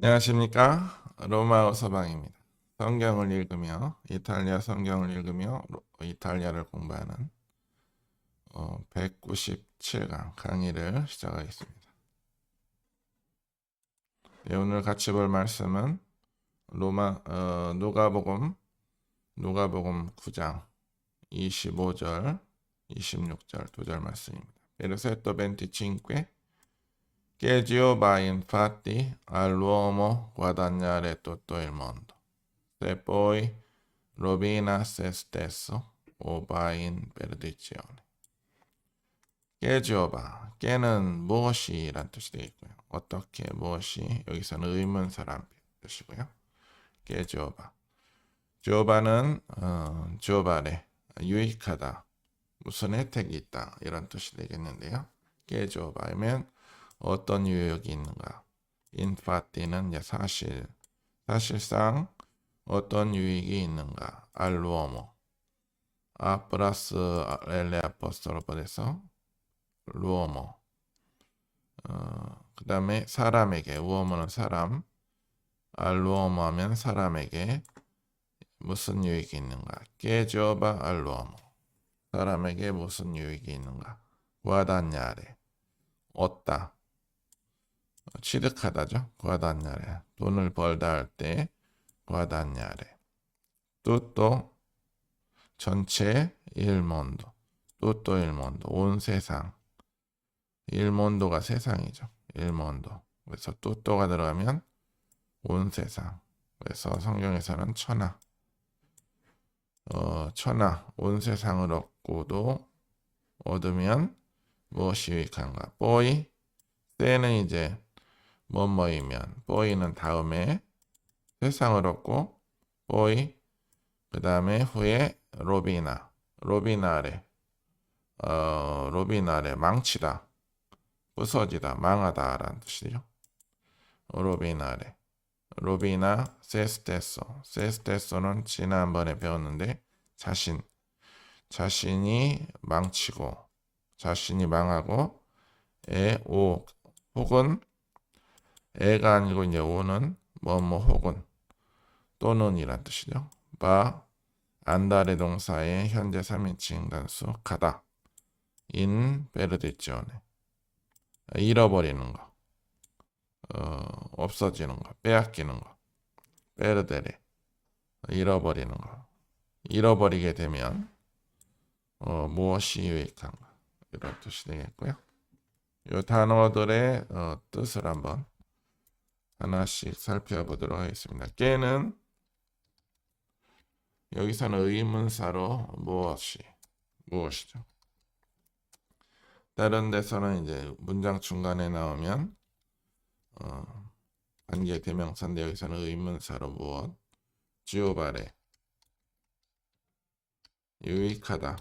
안녕하십니까. 로마어 서방입니다. 성경을 읽으며 이탈리아 성경을 읽으며 로- 이탈리아를 공부하는 어, 197강 강의를 시작하겠습니다. 네, 오늘 같이 볼 말씀은 로마 어, 누가복음 누가복음 9장 25절 26절 두 절 말씀입니다. Versetto 25 che Giova infatti all'uomo guadagnare tutto il mondo, se poi rovina se stesso o va in perdizione. che Giova, 깨는 무엇이란 뜻이 되겠고요. 어떻게 무엇이 여기서는 의문사란 뜻이고요. che Giova. Giova는 어, Giovare, 유익하다, 무슨 혜택이 있다 이런 뜻이 되겠는데요. che Giova면 어떤 유익이 있는가? 인파티는 사실, 사실상 어떤 유익이 있는가? 알루오모. 아 플러스 엘레 아포스톨로 보내서 루오모. 어, 그 다음에 사람에게, 우오모는 사람, 알루오모 하면 사람에게 무슨 유익이 있는가? 깨줘봐 알루오모. 사람에게 무슨 유익이 있는가? 구하다냐레. 얻다. 취득하다죠. 구하다냐레. 돈을 벌다 할때 구하다냐레. tutto 전체 일몬도. tutto 일몬도. 온 세상. 일몬도가 세상이죠. 일몬도. 그래서 tutto가 들어가면 온 세상. 그래서 성경에서는 천하. 어, 천하. 온 세상을 얻고도 얻으면 무엇이 유익한가? 뽀이. 때는 이제 뭐뭐이면 뽀이는 다음에 세상을 얻고 뽀이 그 다음에 후에 로비나 로비나레 어 로비나레 망치다 부서지다 망하다 라는 뜻이죠. 로비나레 로비나 세스테소. 세스테소는 지난번에 배웠는데 자신 자신이 망치고 자신이 망하고 에오 혹은 애가 아니고 이제 오는 뭐뭐 혹은 또는이란 뜻이죠. 바 안다레 동사의 현재 3인칭 단수 가다 인 베르디지오네 잃어버리는 거 어, 없어지는 거 빼앗기는 거 베르데레 잃어버리는 거 잃어버리게 되면 어, 무엇이 유익한가 이런 뜻이 되겠고요. 이 단어들의 어, 뜻을 한번 하나씩 살펴보도록 하겠습니다. 깨는 여기서는 의문사로 무엇이 무엇이죠? 다른 데서는 이제 문장 중간에 나오면 어, 관계 대명사인데 여기서는 의문사로 무엇 지오바레 유익하다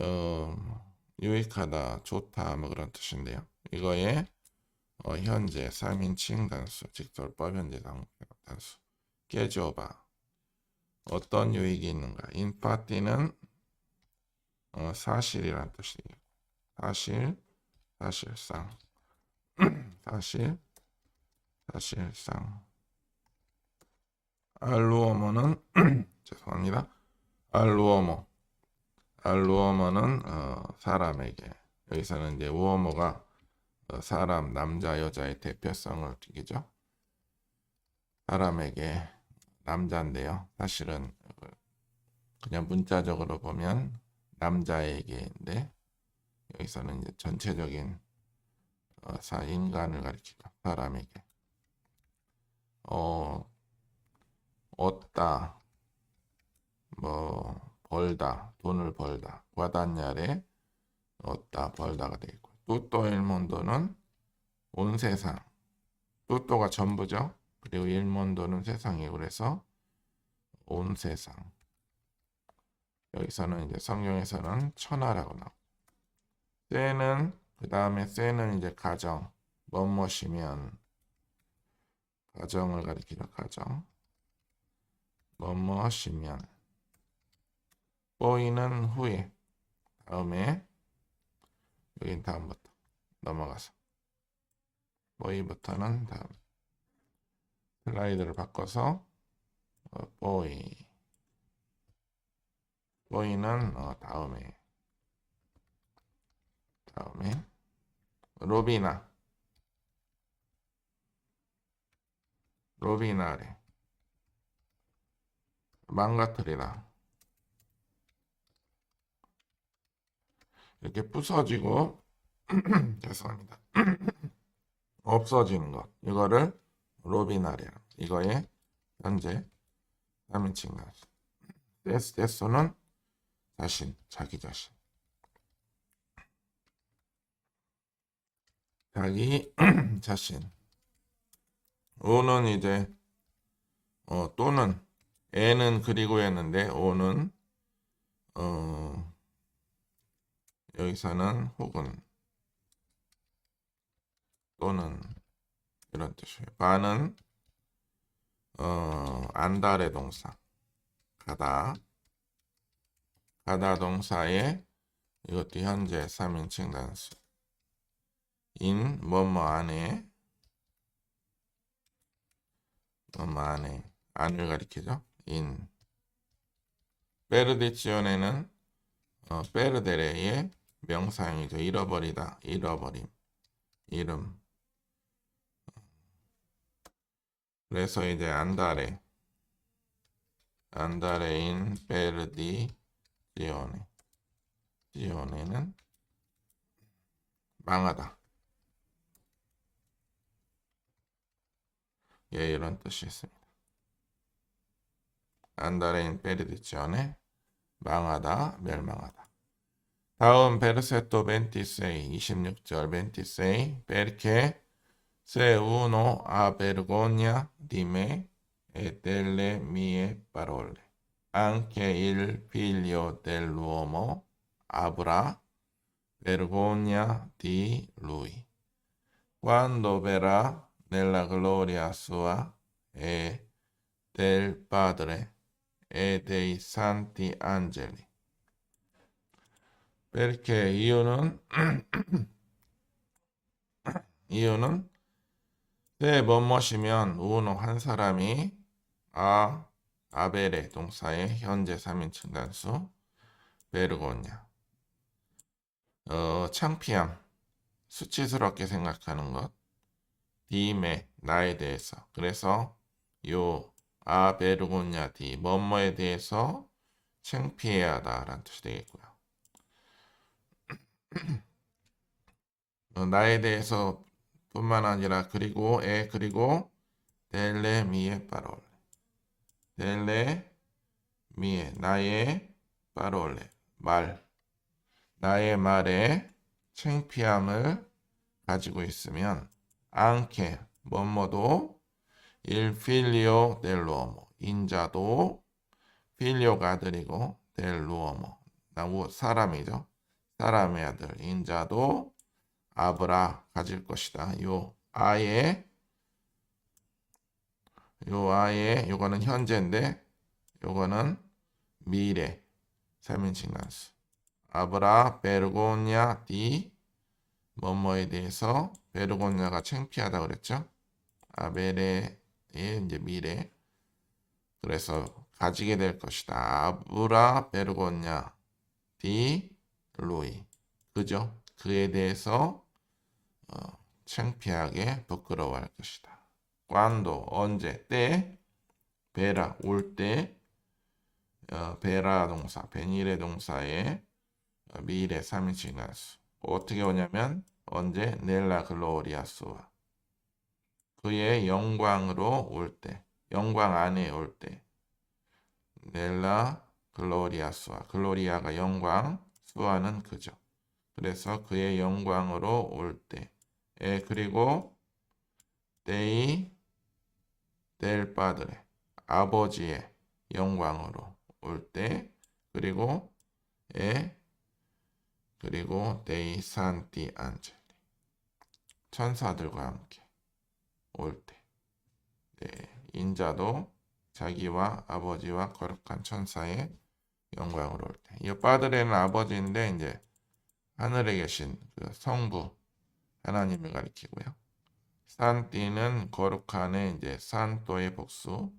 어, 유익하다, 좋다, 뭐 그런 뜻인데요. 이거에 어, 현재 3인칭 단수, 직설법 현재 당- 단수, 깨줘봐. 어떤 유익이 있는가? 인파티는 어, 사실이란 뜻이에요. 사실, 사실상, 사실, 사실상. 알루오모는 죄송합니다. 알루오모. 알루어머는 어, 사람에게 여기서는 이제 우어머가 어, 사람 남자 여자의 대표성을 띠기죠. 사람에게 남자인데요. 사실은 어, 그냥 문자적으로 보면 남자에게인데 여기서는 이제 전체적인 어, 사 인간을 가리키죠. 사람에게 어 얻다 뭐 벌다, 돈을 벌다. 과단냐레 얻다, 벌다가 되겠고. 뚜또 일몬도는 온 세상. 뚜또가 전부죠. 그리고 일몬도는 세상이고 그래서 온 세상. 여기서는 이제 성경에서는 천하라고 나오고. 세는 그 다음에 세는 이제 가정. 뭐뭇이면 가정을 가리키죠. 가정. 뭐뭇이면 보이는 후에 다음에 여긴 다음부터 넘어가서 보이부터는 다음 슬라이드를 바꿔서 어, 보이 보이는 어, 다음에. 다음에 로비나. 로비나래. 망가뜨리라 이렇게 부서지고 죄송합니다. 없어지는 것. 이거를 로비나리아 이거의 현재 3인칭 가수 데스 데스는 자신 자기 자신. 자기 자신. 오는 이제 어, 또는 애는 그리고 했는데 오는 어, 여기서는 혹은 또는 이런 뜻이에요. 바는 어, 안달의 동사. 가다. 가다 동사에 이것도 현재 3인칭 단수. 인 뭐뭐 안에 뭐뭐 안에. 안을 가리키죠. 인. 베르디치온에는 어, 베르데레의 명사형이죠. 잃어버리다, 잃어버림, 이름. 그래서 이제 안다레, 안다레인 베르디 지오네, 지오네는 망하다. 예, 이런 뜻이 있습니다. 안다레인 베르디지온에 망하다, 멸망하다. 다음 베르세토 벤티세이 26절 벤티세이 perché se uno ha vergogna di me e delle mie parole anche il figlio dell'uomo avrà vergogna di lui quando verrà nella gloria sua e del Padre e dei santi angeli Perché 이유는 이유는 때 뭐뭇이면 우노 한 사람이 아 아벨의 동사의 현재 3인칭 단수 베르고냐? 어 창피함 수치스럽게 생각하는 것 디메 나에 대해서. 그래서 요 아베르고냐? 디 뭐뭐에 대해서 창피해야 하다라는 뜻이 되겠고요. 어, 나에 대해서 뿐만 아니라 그리고 에 그리고 델레 미에 파롤레. 델레 미에 나의 파롤레. 말. 나의 말에 창피함을 가지고 있으면 안케 뭐뭐도 figlio dell'uomo 인자도 필요가 아들이고 델루오모. 나무 사람이죠 사람의 아들 인자도 아브라 가질 것이다. 요 아예 요 아예 요거는 현재인데 요거는 미래 3인칭 단수 아브라 베르고냐 디 뭐뭐에 대해서 베르고냐가 창피하다 그랬죠. 아벨의 이제 미래 그래서 가지게 될 것이다. 아브라 베르고냐 디 루이. 그죠? 그에 대해서 어, 창피하게 부끄러워할 것이다. 관도 언제? 때? 베라. 올때? 어, 베라 동사 베니레 동사의 어, 미래 3인칭 단수. 어떻게 오냐면 언제? 넬라 글로리아스와. 그의 영광으로 올 때 영광 안에 올 때. 넬라 글로리아스와. 글로리아가 영광 수아는 그죠. 그래서 그의 영광으로 올 때. 에 그리고 데이 델 빠드레 아버지의 영광으로 올 때. 그리고 에 그리고 데이 산티 안젤리 천사들과 함께 올 때. 네, 인자도 자기와 아버지와 거룩한 천사의 영광으로 올 때. 이 빠드레는 아버지인데 이제 하늘에 계신 그 성부 하나님을 가리키고요. 산띠는 거룩한의 이제 산또의 복수,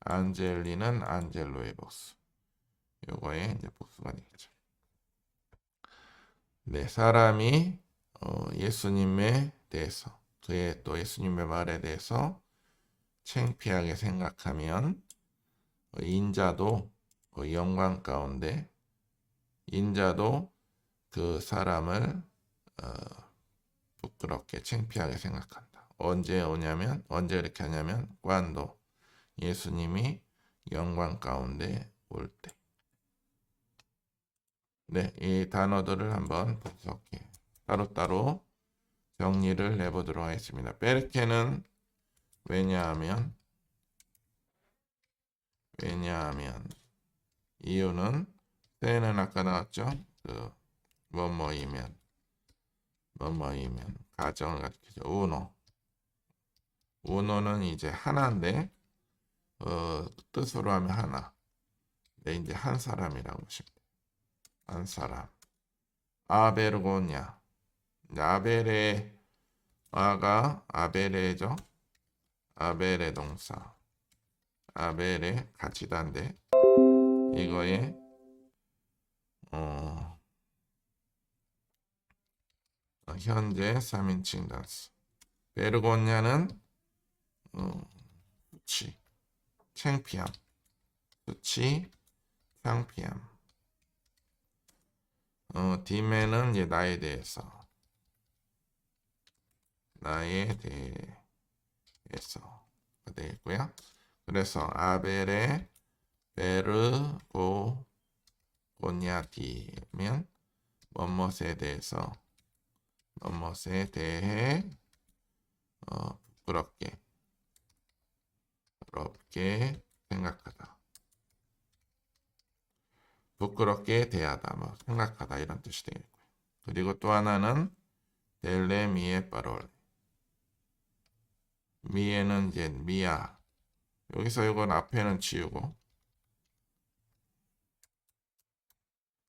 안젤리는 안젤로의 복수. 요거의 이제 복수가 되겠죠. 네, 사람이 어, 예수님에 대해서 그의 또 예수님의 말에 대해서 창피하게 생각하면 어, 인자도 그 영광 가운데 인자도 그 사람을 어, 부끄럽게 창피하게 생각한다. 언제 오냐면 언제 이렇게 하냐면 관도 예수님이 영광 가운데 올 때. 네, 이 단어들을 한번 분석해 따로따로 정리를 해보도록 하겠습니다. 베르케는 왜냐하면 왜냐하면 이유는 때는 아까 나왔죠. 그 뭐뭐이면 뭐뭐이면 가정을 가리키죠. 우노 우노는 이제 하나인데 어, 뜻으로 하면 하나. 네, 이제 한 사람이라고 보시면. 한 사람. 아베르고냐. 아벨의 아가 아벨의죠. 아벨의 동사. 아벨의 가치단데 이거에 어, 어 현재 3인칭 단수. 베르고냐는 어, 수치, 창피함, 수치, 창피함. 어, 디메는 이제 나에 대해서 나에 대해서 되겠고요. 그래서 아벨의 베르고 고냐디면 뭐뭇에 대해서 뭐뭇에 대해 어, 부끄럽게 부끄럽게 생각하다. 부끄럽게 대하다, 뭐 생각하다 이런 뜻이 되겠고요. 그리고 또 하나는 델레미에 빠롤. 미에는 이제 미야. 여기서 이건 앞에는 지우고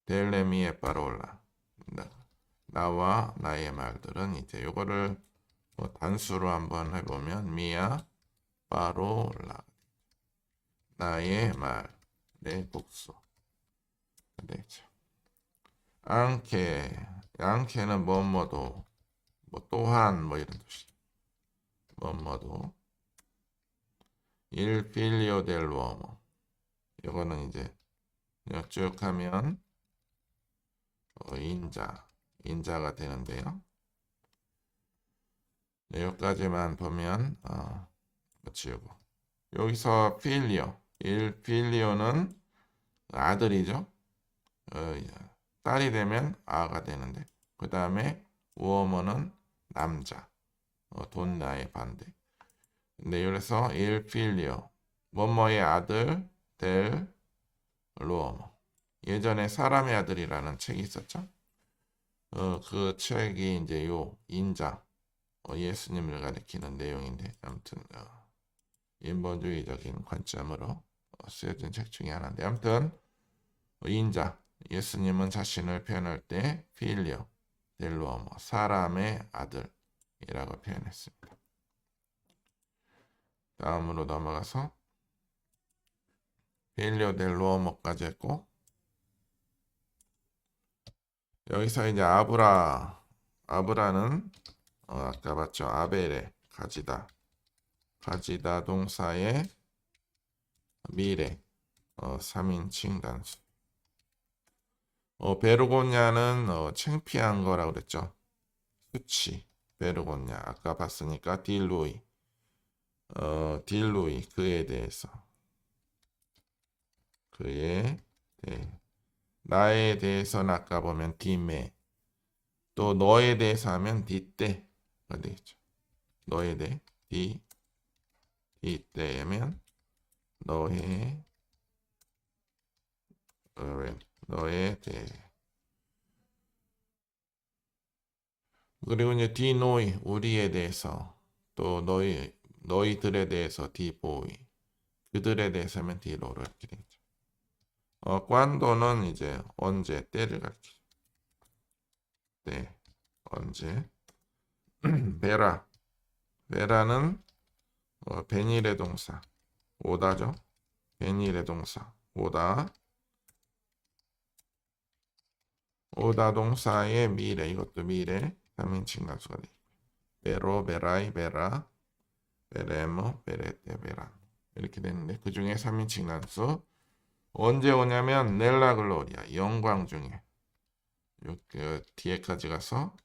델레미에 빠롤라. 나와 나의 말들은 이제 요거를 뭐 단수로 한번 해보면 미야 빠롤라. 나의 말의 복수. 되죠. 앙케, 앙케는 뭐뭐도, 뭐 또한 뭐 이런 뜻이. 뭐뭐도. 일 필리오 델 우오모. 이거는 이제 쭉 하면 어, 인자, 인자가 되는데요. 네, 여기까지만 보면 어, 지우고. 여기서 필리오, 일 필리오는 아들이죠. 어, 딸이 되면 아가 되는데 그 다음에 우어머는 남자. 어, 돈나의 반대. 근데 그래서 일 필리오. 뭐뭐의 아들 델 루어머 예전에 사람의 아들이라는 책이 있었죠 어, 그 책이 이제 요 인자 어, 예수님을 가리키는 내용인데 아무튼 어, 인본주의적인 관점으로 어, 쓰여진 책 중에 하나인데 아무튼 인자 예수님은 자신을 표현할 때 필리오 델루어모 사람의 아들이라고 표현했습니다. 다음으로 넘어가서 필리오 델루어모까지 했고 여기서 이제 아브라 아브라는 어, 아까 봤죠 아벨의 가지다 가지다 동사의 미래 어, 3인칭 단수 어, 베르고냐는 어, 창피한 거라고 그랬죠. 수치. 베르고냐. 아까 봤으니까 딜로이. 어, 딜로이. 그에 대해서. 대해. 나에 대해서는 아까 보면 디메. 또 너에 대해서 하면 디떼가 되겠죠. 너에 대해. 디. 디떼면 너의 어, 너에 대해. 그리고 이제 디노이 우리에 대해서 또 너희 너희들에 대해서 디보이 그들에 대해서면 디로로 이렇게 되죠. 어, 관도는 이제 언제 때를 가리키죠. 때 언제? 베라. 베라는 어, 베닐의 동사. 오다죠. 베닐의 동사. 오다. 오다 동사의 미래 이것도 미래. 3인칭 단수가 돼. 베로 베라이 베라. 베레모 베레테 베라 이렇게 되는데 그 중에 3인칭 단수 언제 오냐면 넬라 글로리아 영광 중에. 요, 그 뒤에까지 가서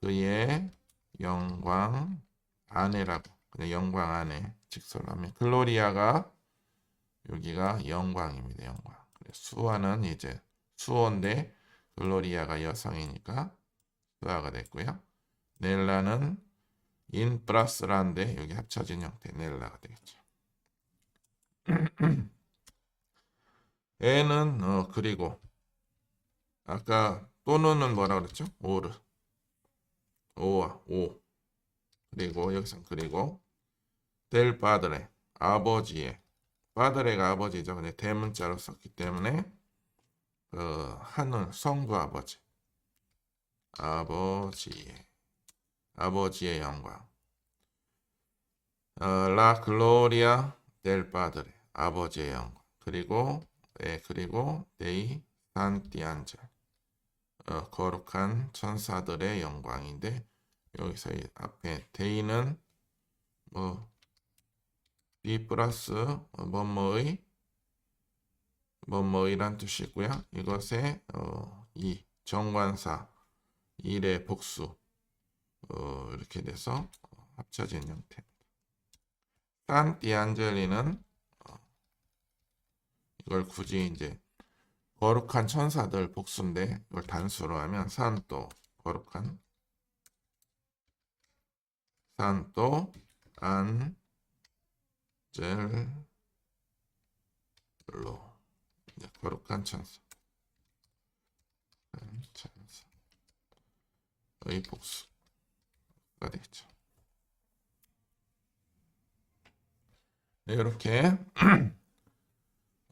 그의 영광 안에라고. 그냥 영광 안에 직설하면 글로리아가 여기가 영광입니다. 영광. 수아는 이제 수어인데 글로리아가 여성이니까 수아가 됐고요. 넬라는 인 플러스 라인데 여기 합쳐진 형태 넬라가 되겠죠 애는 어 그리고 아까 또는은 뭐라 그랬죠? 오르 오와 오. 그리고 여기서 그리고 델 파드레 아버지의 파드레가 아버지죠. 근데 대문자로 썼기 때문에 그 하늘 성부 아버지. 아버지의 아버지의 영광. 어, 라 글로리아 델 파드레 아버지의 영광. 그리고 네, 그리고 데이 산티안젤 어, 거룩한 천사들의 영광인데 여기서 이 앞에 데이는 뭐 B 플러스 뭐뭐의 뭐뭐이란 뜻이고요. 이것의 어, 이 정관사 일의 복수 어, 이렇게 돼서 합쳐진 형태입니다. 산티안젤리는 어, 이걸 굳이 이제 거룩한 천사들 복수인데 이걸 단수로 하면 산또 거룩한 산또 안젤로. 거룩한 천사. 천사의 복수가 되겠죠. 네, 이렇게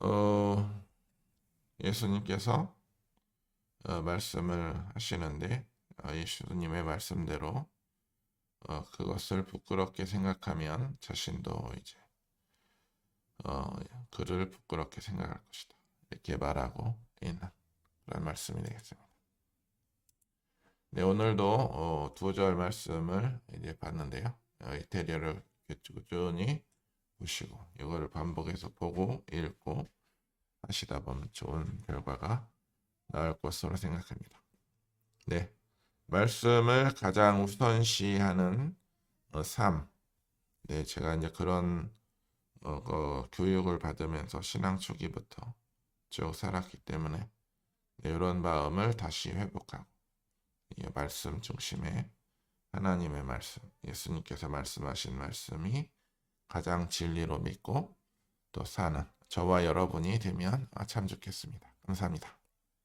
어, 예수님께서 어, 말씀을 하시는데 어, 예수님의 말씀대로 어, 그것을 부끄럽게 생각하면 자신도 이제 어, 그를 부끄럽게 생각할 것이다. 이렇게 말하고 있는 그런 말씀이 되겠습니다. 네, 오늘도 어, 두절 말씀을 이제 봤는데요. 어, 이태리어를 꾸준히 보시고 이거를 반복해서 보고 읽고 하시다 보면 좋은 결과가 나올 것으로 생각합니다. 네. 말씀을 가장 우선시하는 어, 삶. 네, 제가 이제 그런 어, 어, 교육을 받으면서 신앙 초기부터 쭉 살았기 때문에 네, 이런 마음을 다시 회복하고 이 말씀 중심의 하나님의 말씀, 예수님께서 말씀하신 말씀이 가장 진리로 믿고 또 사는 저와 여러분이 되면 참 좋겠습니다. 감사합니다.